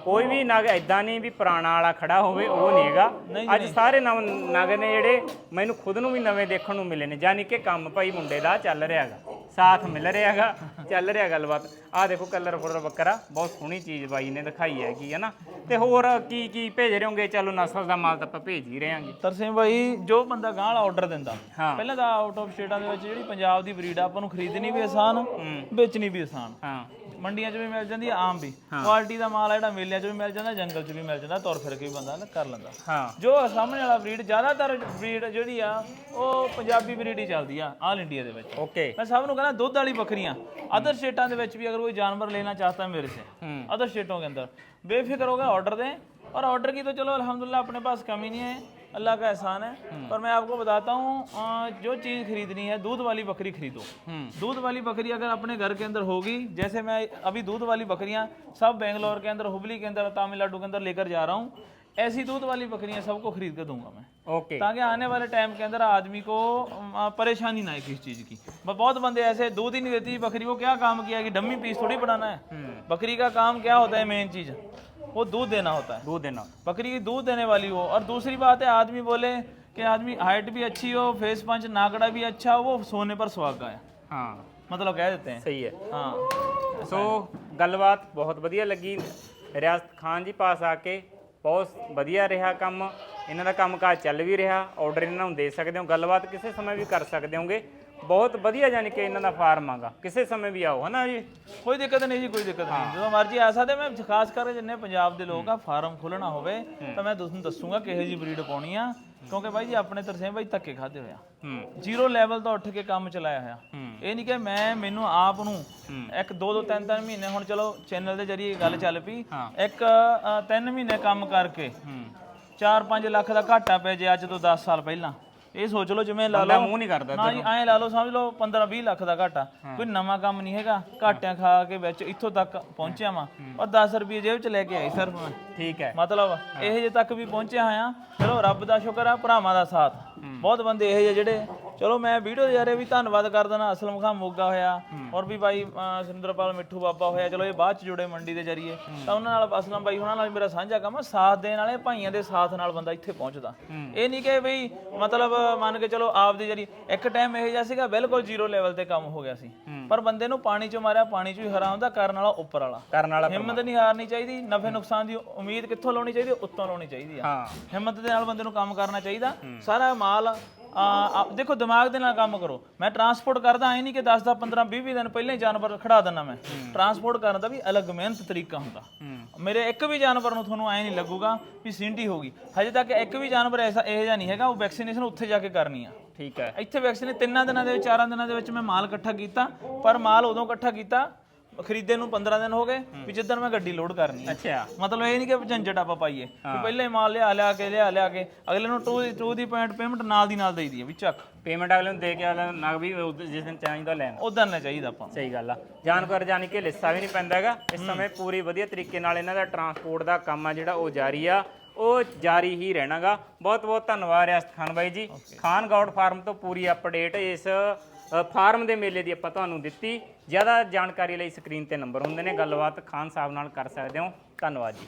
ਕੋਈ ਵੀ ਨਗ ਐਦਾਂ ਨਹੀਂ ਵੀ ਪੁਰਾਣਾ ਵਾਲਾ ਖੜਾ ਹੋਵੇ ਉਹ ਨਹੀਂ ਹੈਗਾ। ਅੱਜ ਸਾਰੇ ਨਵ ਨਗ ਨੇ ਜਿਹੜੇ ਮੈਨੂੰ ਖੁਦ ਨੂੰ ਵੀ ਨਵੇਂ ਦੇਖਣ ਨੂੰ ਮਿਲੇ ਨੇ ਯਾਨੀ ਕਿ ਕੰਮ ਭਾਈ ਮੁੰਡੇ ਦਾ ਚੱਲ ਰਿਹਾ ਹੈਗਾ। ਸਾਥ ਮਿਲ ਰਿਹਾ ਹੈਗਾ ਚੱਲ ਰਿਹਾ ਗੱਲਬਾਤ। ਆਹ ਦੇਖੋ ਕਲਰਫੁਲ ਬੱਕਰਾ ਬਹੁਤ ਸੋਹਣੀ ਚੀਜ਼ ਬਾਈ ਨੇ ਦਿਖਾਈ ਹੈਗੀ ਹੈ ਨਾ? ਤੇ ਹੋਰ ਕੀ ਕੀ ਭੇਜ ਰਹੇ ਹੋਗੇ? ਚਲੋ ਨਸਲ ਦਾ ਮਾਲ ਤਾਂ ਆਪਾਂ ਭੇਜ ਹੀ ਰਹੇ ਹਾਂਗੇ। ਤਰਸੇਮ ਬਾਈ ਜੋ ਬੰਦਾ ਗਾਂ ਵਾਲਾ ਆਰਡਰ ਦਿੰਦਾ ਹਾਂ। ਪਹਿਲਾਂ ਤਾਂ ਆਊਟ ਆਫ ਸਟੇਟਾਂ ਦੇ ਵਿੱਚ ਜਿਹੜੀ ਪੰਜਾਬ ਦੀ ਬਰੀਡ ਆ ਆਪਾਂ ਨੂੰ ਖਰੀਦਣੀ ਵੀ ਆਸਾਨ ਵੇਚਣੀ ਵੀ ਆਸਾਨ। ਹਾਂ। ਮੰਡੀਆਂ 'ਚ ਵੀ ਮਿਲ ਜਾਂਦੀ ਆ ਆਮ ਵੀ। ਕੁਆਲਿਟੀ ਦਾ ਮਾਲ ਹੈ ਜਿਹੜਾ ਮੇਲਿਆਂ 'ਚ ਵੀ ਮਿਲ ਜਾਂਦਾ ਜੰਗਲ 'ਚ ਵੀ ਮਿਲ ਜਾਂਦਾ ਤੁਰ ਫਿਰ ਕੇ ਬੰਦਾ ਕਰ ਲੈਂਦਾ। ਹਾਂ। ਜੋ ਸਾਹਮਣੇ ਵਾਲਾ ਬਰੀਡ ਜ਼ਿਆਦਾਤਰ ਬਰੀਡ ਜਿਹੜੀ ਆ ਉਹ ਪੰਜਾਬੀ ਬਰੀਡ ਹੀ ਚੱਲਦੀ ਆ ਆਲ ਇੰਡੀਆ ਦੇ ਵਿੱਚ। ਓਕੇ ਮੈਂ ਸਭ ਨੂੰ ਕਹਿੰਦਾ ਦੁੱਧ ਵਾਲੀ ਬੱਕਰੀਆਂ ਅਦਰ ਸਟੇਟਾਂ ਦੇ ਵਿੱਚ ਵੀ ਅਗਰ ਕੋਈ ਜਾਨਵਰ ਲੈਣਾ ਚਾਹਤਾ ਮੇਰੇ ਸੇ ਅਦਰ ਸਟੇਟੋਂ ਕੇ ਅੰਦਰ। ਬੇਫਿਕਰ ਹੋ ਗਿਆ ਆਰਡਰ ਦੇ ਔਰ ऑर्डर ਕੀ ਤਾਂ ਚਲੋ अल्हम्दुलिल्लाह ਆਪਣੇ ਪਾਸ ਕਮੀ ਨਹੀਂ ਹੈ। अल्लाह का एहसान है। पर मैं आपको बताता हूँ जो चीज़ खरीदनी है दूध वाली बकरी खरीदो। दूध वाली बकरी अगर अपने घर के अंदर होगी जैसे मैं अभी दूध वाली बकरियाँ सब बेंगलोर के अंदर हुबली के अंदर तमिलनाडु के अंदर लेकर जा रहा हूँ ऐसी दूध वाली बकरियाँ सबको खरीद कर दूँगा मैं। ਓਕੇ ताकि आने वाले टाइम के अंदर आदमी को परेशानी ना आए किसी चीज़ की। बहुत बंदे ऐसे दूध ही नहीं देती बकरी को क्या काम किया कि डम्मी पीस थोड़ी बनाना है। बकरी का काम क्या होता है मेन चीज़। वो दूध देना होता है ਦੋ ਦਿਨ बकरी की दूध देने वाली हो और दूसरी बात है आदमी बोले कि आदमी हाइट भी अच्छी हो फेस पंच नागड़ा भी अच्छा हो वो सोने पर सुहागा है ਹਾਂ मतलब कह देते हैं ਸਹੀ ਹੈ हाँ ਸੋ ਗੱਲਬਾਤ ਬਹੁਤ ਵਧੀਆ ਲੱਗੀ ਰਿਆਸਤ ਖਾਨ ਜੀ ਪਾਸ ਆ ਕੇ ਬਹੁਤ ਵਧੀਆ ਰਿਹਾ ਕੰਮ ਇਹਨਾਂ ਦਾ ਕੰਮਕਾਜ ਚੱਲ ਵੀ ਰਿਹਾ ਆਰਡਰ ਇਹਨਾਂ ਨੂੰ ਦੇ ਸਕਦੇ ਹੋ ਗੱਲਬਾਤ ਕਿਸੇ ਸਮੇਂ ਵੀ ਕਰ ਸਕਦੇ ਹੋਗੇ ਬਹੁਤ ਵਧੀਆ ਯਾਨੀ ਕਿ ਇਹਨਾਂ ਦਾ ਫਾਰਮ ਆਗਾ। ਕਿਸੇ ਸਮੇਂ ਵੀ ਆਓ ਹਨਾ ਜੀ? ਕੋਈ ਦਿੱਕਤ ਨਹੀਂ ਜੀ ਕੋਈ ਦਿੱਕਤ ਨਹੀਂ। ਜਦੋਂ ਮਰਜ਼ੀ ਆ ਸਕਦੇ ਮੈਂ ਖਾਸ ਕਰਕੇ ਜਿੰਨੇ ਪੰਜਾਬ ਦੇ ਲੋਕ ਆ ਫਾਰਮ ਖੋਲਣਾ ਹੋਵੇ ਤਾਂ ਮੈਂ ਤੁਹਾਨੂੰ ਦੱਸੂਗਾ ਕਿਹੋ ਜੀ ਬਰੀਡ ਪਾਉਣੀ ਆ। ਕਿਉਂਕਿ ਬਾਈ ਜੀ ਆਪਣੇ ਤਰਸੇ ਬਾਈ ਧੱਕੇ ਖਾਦੇ ਹੋਇਆ ਜ਼ੀਰੋ ਲੈਵਲ ਤੋਂ ਉੱਠ ਕੇ ਕੰਮ ਚਲਾਇਆ ਹੋਇਆ। ਇਹ ਨਹੀਂ ਕਿ ਮੈਂ ਮੈਨੂੰ ਆਪ ਨੂੰ ਇੱਕ ਦੋ ਦੋ ਤਿੰਨ ਤਿੰਨ ਮਹੀਨੇ ਹੁਣ ਚਲੋ ਚੈਨਲ ਦੇ ਜਰੀਏ ਗੱਲ ਚੱਲ ਪਈ। ਇੱਕ ਤਿੰਨ ਮਹੀਨੇ ਕੰਮ ਕਰਕੇ ਹੂੰ। 4-5 ਲੱਖ ਦਾ ਘਾਟਾ ਪੈ ਜੇ ਅੱਜ ਤੋਂ 10 ਸਾਲ ਪਹਿਲਾਂ। ਇਹ ਸੋਚ ਲਓ ਜਿਵੇਂ ਲਾ ਲਓ। ਮੂੰਹ ਨਹੀਂ ਕਰਦਾ ਨਾ ਜੀ ਐਂ ਲਾ ਲਓ ਸਮਝ ਲਓ 15-20 ਲੱਖ ਦਾ ਘਾਟਾ। ਕੋਈ ਨਵਾਂ ਕੰਮ ਨਹੀਂ ਹੈਗਾ ਘਾਟਿਆਂ ਖਾ ਕੇ ਵਿੱਚ ਇੱਥੋਂ ਤੱਕ ਪਹੁੰਚਿਆ ਵਾਂ। ਔਰ 10 ਰੁਪਏ ਜੇਬ 'ਚ ਲੈ ਕੇ ਆਈ ਸਿਰਫ ਮੈਂ ਠੀਕ ਹੈ। ਮਤਲਬ ਇਹ ਜੇ ਤੱਕ ਵੀ ਪਹੁੰਚਿਆ ਹੋਇਆ ਚਲੋ ਰੱਬ ਦਾ ਸ਼ੁਕਰ ਆ ਭਰਾਵਾਂ ਦਾ ਸਾਥ। ਬਹੁਤ ਬੰਦੇ ਇਹ ਜਿਹੇ ਜਿਹੜੇ ਚਲੋ ਮੈਂ ਵੀਡੀਓ ਦੇ ਜਾਰੇ ਵੀ ਧੰਨਵਾਦ ਕਰ ਦੇਣਾ ਅਸਲਮ ਖਾਨ ਮੋਗਾ ਹੋਇਆ ਔਰ ਵੀ ਬਾਈ ਅਹ, ਸੁਰਿੰਦਰਪਾਲ ਮਿੱਠੂ ਬਾਬਾ ਹੋਇਆ ਚਲੋ ਇਹ ਬਾਅਦ ਚ ਜੁੜੇ ਮੰਡੀ ਦੇ ਜਰੀਏ। ਤਾਂ ਉਹਨਾਂ ਨਾਲ ਅਸਲਮ ਬਾਈ ਉਹਨਾਂ ਨਾਲ ਮੇਰਾ ਸਾਂਝਾ ਕੰਮ ਆ ਸਾਥ ਦੇਣ ਵਾਲੇ ਭਾਈਆਂ ਦੇ ਸਾਥ ਨਾਲ ਬੰਦਾ ਇੱਥੇ ਪਹੁੰਚਦਾ। ਇਹ ਨਹੀਂ ਕਿ ਬਈ ਮਤਲਬ ਮੰਨ ਕੇ ਚਲੋ ਆਪ ਦੇ ਜਰੀਏ ਇੱਕ ਟਾਈਮ ਇਹ ਜਿਹਾ ਸੀਗਾ ਬਿਲਕੁਲ ਜ਼ੀਰੋ ਲੈਵਲ ਤੇ ਕੰਮ ਹੋ ਗਿਆ ਸੀ। ਪਰ ਬੰਦੇ ਨੂੰ ਪਾਣੀ ਚੋਂ ਮਾਰਿਆ ਪਾਣੀ ਚੋਂ ਹੀ ਹਰਾ ਹੁੰਦਾ ਕਰਨ ਵਾਲਾ ਉੱਪਰ ਵਾਲਾ। ਕਰਨ ਵਾਲਾ ਹਿੰਮਤ ਨਹੀਂ ਹਾਰਨੀ ਚਾਹੀਦੀ ਨਫੇ ਨੁਕਸਾਨ ਦੀ ਉਮੀਦ ਕਿੱਥੋਂ ਲਾਉਣੀ ਚਾਹੀਦੀ ਉੱਤੋਂ ਲਾਉਣੀ ਚਾਹੀਦੀ ਆ। ਹਾਂ। ਹਿੰਮਤ ਦੇ ਨਾਲ ਬੰਦੇ ਨੂੰ ਕੰਮ ਕਰਨਾ ਚਾਹੀਦਾ। ਸਾਰਾ ਮਾਲ ਆ, ਦੇਖੋ ਦਿਮਾਗ ਦੇ ਨਾਲ ਕੰਮ ਕਰੋ। ਮੈਂ ਟਰਾਂਸਪੋਰਟ ਕਰਦਾ ਐ ਨਹੀਂ ਕਿ 10 10 15 20 20 ਦਿਨ ਪਹਿਲਾਂ ਹੀ ਜਾਨਵਰ ਖੜਾ ਦਿੰਦਾ ਮੈਂ। ਟਰਾਂਸਪੋਰਟ ਕਰਨ ਦਾ ਵੀ ਅਲੱਗ ਮਿਹਨਤ ਤਰੀਕਾ ਹੁੰਦਾ। ਮੇਰੇ ਇੱਕ ਵੀ ਜਾਨਵਰ ਨੂੰ ਤੁਹਾਨੂੰ ਐ ਨਹੀਂ ਲੱਗੂਗਾ ਵੀ ਸਿੰਡੀ ਹੋਗੀ ਹਜੇ ਤੱਕ ਇੱਕ ਵੀ ਜਾਨਵਰ ਐਸਾ ਇਹੋ ਜਿਹਾ ਨਹੀਂ ਹੈਗਾ ਉਹ ਵੈਕਸੀਨੇਸ਼ਨ ਉੱਥੇ ਜਾ ਕੇ ਕਰਨੀ ਆ। ਠੀਕ ਹੈ। ਇੱਥੇ ਵੈਕਸੀਨ ਤਿੰਨਾਂ ਦਿਨਾਂ ਦੇ ਵਿੱਚ ਚਾਰਾਂ ਦਿਨਾਂ ਦੇ ਵਿੱਚ ਮੈਂ ਮਾਲ ਇਕੱਠਾ ਕੀਤਾ ਪਰ ਮਾਲ ਉਦੋਂ ਇਕੱਠਾ ਕੀਤਾ ਖਰੀਦੇ ਨੂੰ 15 ਦਿਨ ਹੋ ਗਏ ਵੀ ਜਿੱਦਣ ਮੈਂ ਗੱਡੀ ਲੋਡ ਕਰਨੀ ਹੈ। ਅੱਛਾ। ਮਤਲਬ ਇਹ ਨਹੀਂ ਕਿ ਝੰਜਟ ਆਪਾਂ ਪਾਈਏ ਵੀ ਪਹਿਲੇ ਹੀ ਮਾਲ ਲਿਆ ਲਿਆ ਕੇ ਲਿਆ ਲਿਆ ਕੇ ਅਗਲੇ ਨੂੰ 2 ਦੀ 2 ਦੀ ਪੁਆਇੰਟ ਪੇਮੈਂਟ ਨਾਲ ਦੀ ਨਾਲ ਦੇਈ ਦੀ ਹੈ ਵੀ ਚੱਕ। ਪੇਮੈਂਟ ਅਗਲੇ ਨੂੰ ਦੇ ਕੇ ਅਗਲੇ ਨੂੰ ਨਗ ਵੀ ਜਿਸ ਦਿਨ ਚਾਹੀਦਾ ਲੈਣ। ਉਦਾਂ ਨਾ ਚਾਹੀਦਾ ਆਪਾਂ। ਨੂੰ। ਸਹੀ ਗੱਲ ਆ। ਜਾਨਵਰ ਜਾਨੀ ਕਿ ਲਿੱਸਾ ਵੀ ਨਹੀਂ ਪੈਂਦਾ ਹੈਗਾ। ਇਸ ਸਮੇਂ ਪੂਰੀ ਵਧੀਆ ਤਰੀਕੇ ਨਾਲ ਇਹਨਾਂ ਦਾ ਟਰਾਂਸਪੋਰਟ ਦਾ ਕੰਮ ਆ ਜਿਹੜਾ ਉਹ ਜਾਰੀ ਆ। ਉਹ ਜਾਰੀ ਹੀ ਰਹਿਣਾਗਾ। ਬਹੁਤ ਬਹੁਤ ਧੰਨਵਾਦ ਰਿਆਸਤ ਖਾਨ ਬਾਈ ਜੀ। ਖਾਨ ਗੌਡ ਫਾਰਮ ਤੋਂ ਪੂਰੀ ਅਪਡੇਟ ਇਸ ਫਾਰਮ ਦੇ ਮੇਲੇ ਦੀ ਆਪਾਂ ਤੁਹਾਨੂੰ ਦਿੱਤੀ। ਜ਼ਿਆਦਾ ਜਾਣਕਾਰੀ ਲਈ ਸਕਰੀਨ ਤੇ ਨੰਬਰ ਹੁੰਦੇ ਨੇ। ਗੱਲਬਾਤ ਖਾਨ ਸਾਹਿਬ ਨਾਲ ਕਰ ਸਕਦੇ ਹੋ। ਧੰਨਵਾਦ ਜੀ।